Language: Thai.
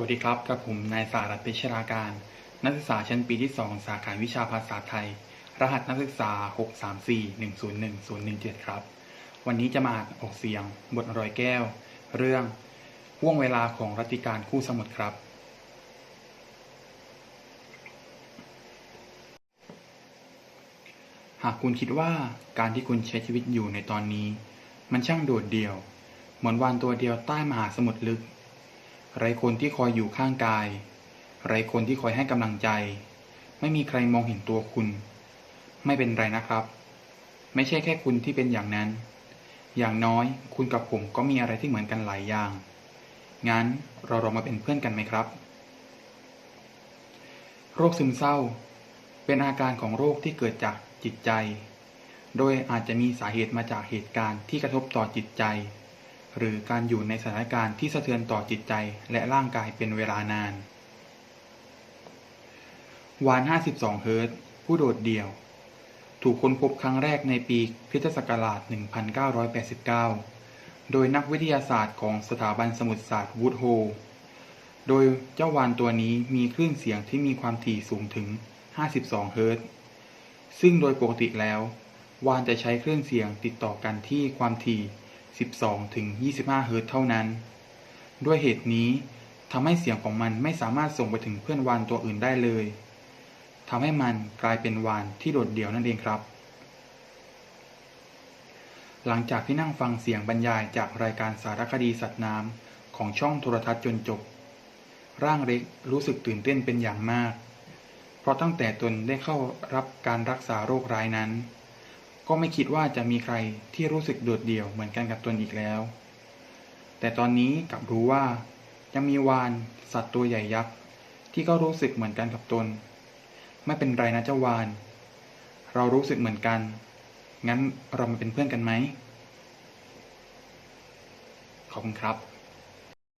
วัสดีครับ กับผมนายสารัตเพชราการ นักศึกษาชั้นปีที่ 2 สาขาวิชาภาษาไทย รหัสนักศึกษา 634101017 ครับ วันนี้จะมาออกเสียง บทรอยแก้ว เรื่องห่วงเวลาของรัติการคู่สมุทรครับ หากคุณคิดว่าการที่คุณใช้ชีวิตอยู่ในตอนนี้ มันช่างโดดเดี่ยว เหมือนวานตัวเดียวใต้มหาสมุทรลึก ไร้คนที่คอยอยู่ข้างกาย ไร้คนที่คอยให้กำลังใจ ไม่มีใครมองเห็นตัวคุณ ไม่เป็นไรนะครับ ไม่ใช่แค่คุณที่เป็นอย่างนั้น อย่างน้อยคุณกับผมก็มีอะไรที่เหมือนกันหลายอย่าง งั้นเราลองมาเป็นเพื่อนกันไหมครับ โรคซึมเศร้า เป็นอาการของโรคที่เกิดจากจิตใจ โดยอาจจะมีสาเหตุมาจากเหตุการณ์ที่กระทบต่อจิตใจ หรือการอยู่ในสถานการณ์ที่สะเทือนต่อจิตใจและร่างกายเป็นเวลานาน วาน 52 เฮิรตซ์ผู้โดดเดี่ยว ถูกค้นพบครั้งแรกในปีคริสตศักราช 1989 โดยนักวิทยาศาสตร์ของสถาบันสมุทรศาสตร์วูดโฮลโดยเจ้าวานตัวนี้มีคลื่นเสียงที่มีความถี่สูงถึง 52 เฮิรตซ์ซึ่งโดยปกติแล้ว วานจะใช้คลื่นเสียงติดต่อกันที่ความถี่ 12ถึง25 เฮิรตซ์เท่านั้น ด้วยเหตุนี้ทำให้เสียงของมันไม่สามารถส่งไปถึงเพื่อนวานตัวอื่นได้เลยทำให้มันกลายเป็นวานที่โดดเดี่ยวนั่นเองครับ หลังจากที่นั่งฟังเสียงบรรยายจากรายการสารคดีสัตว์น้ำของช่องโทรทัศน์จนจบ ร่างเล็กรู้สึกตื่นเต้นเป็นอย่างมาก เพราะตั้งแต่ตนได้เข้ารับการรักษาโรคร้ายนั้น ก็ไม่คิดว่าจะมีใครที่รู้สึกโดดเดี่ยวเหมือนกันกับตนอีกแล้ว แต่ตอนนี้กลับรู้ว่า ยังมีวานสัตว์ตัวใหญ่ยักษ์ที่ก็รู้สึกเหมือนกันกับตน ไม่เป็นไรนะเจ้าวาน เรารู้สึกเหมือนกัน งั้นเรามาเป็นเพื่อนกันไหมขอบคุณครับ